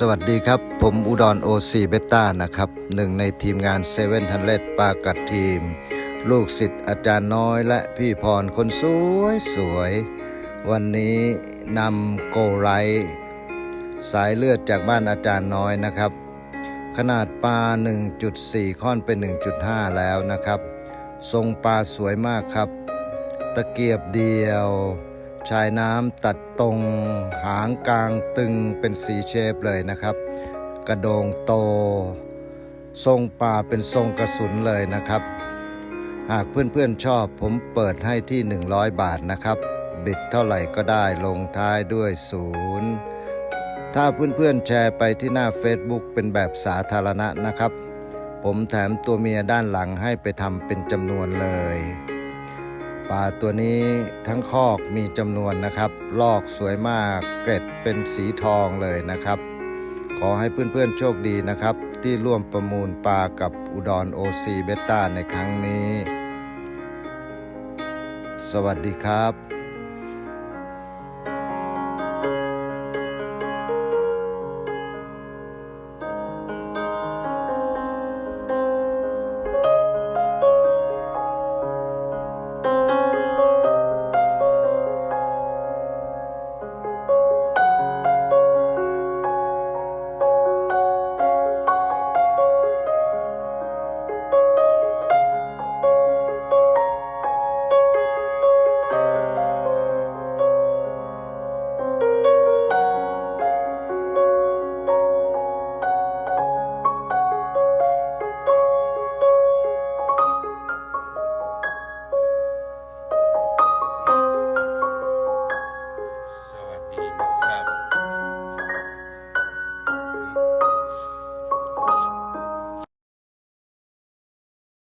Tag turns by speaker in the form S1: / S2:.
S1: สวัสดีครับ ผมอุดรโอซีเบต้านะครับหนึ่งในทีมงานเซเว่นฮันเลดปากัดทีม ลูกศิษย์อาจารย์น้อยและพี่พรคนสวยสวยๆวันนี้นำโกไรสายเลือดจากบ้านอาจารย์น้อยนะครับ ขนาดปลา 1.4 ค่อนเป็น 1.5 แล้วนะครับ ทรงปลาสวยมากครับ ตะเกียบเดียว ชายน้ำตัดตรงหางกลางตึงเป็นสีเชฟเลยนะครับ กระโดงโต ทรงปลาเป็นทรงกระสุนเลยนะครับ หากเพื่อนๆชอบผมเปิดให้ที่ 100 บาทนะครับ บิดเท่าไหร่ก็ได้ลงท้ายด้วยศูนย์ถ้าเพื่อนๆแชร์ไปที่หน้า Facebook เป็นแบบสาธารณะนะครับ ผมแถมตัวเมียด้านหลังให้ไปทำเป็นจำนวนเลย ปลาตัวนี้ทั้งคอกมีจำนวนนะครับ ลอกสวยมากเกร็ดเป็นสีทองเลยนะครับ ขอให้เพื่อนๆโชคดีนะครับ ที่ร่วมประมูลปลากับอุดรโอซีเบต้าในครั้งนี้ สวัสดีครับ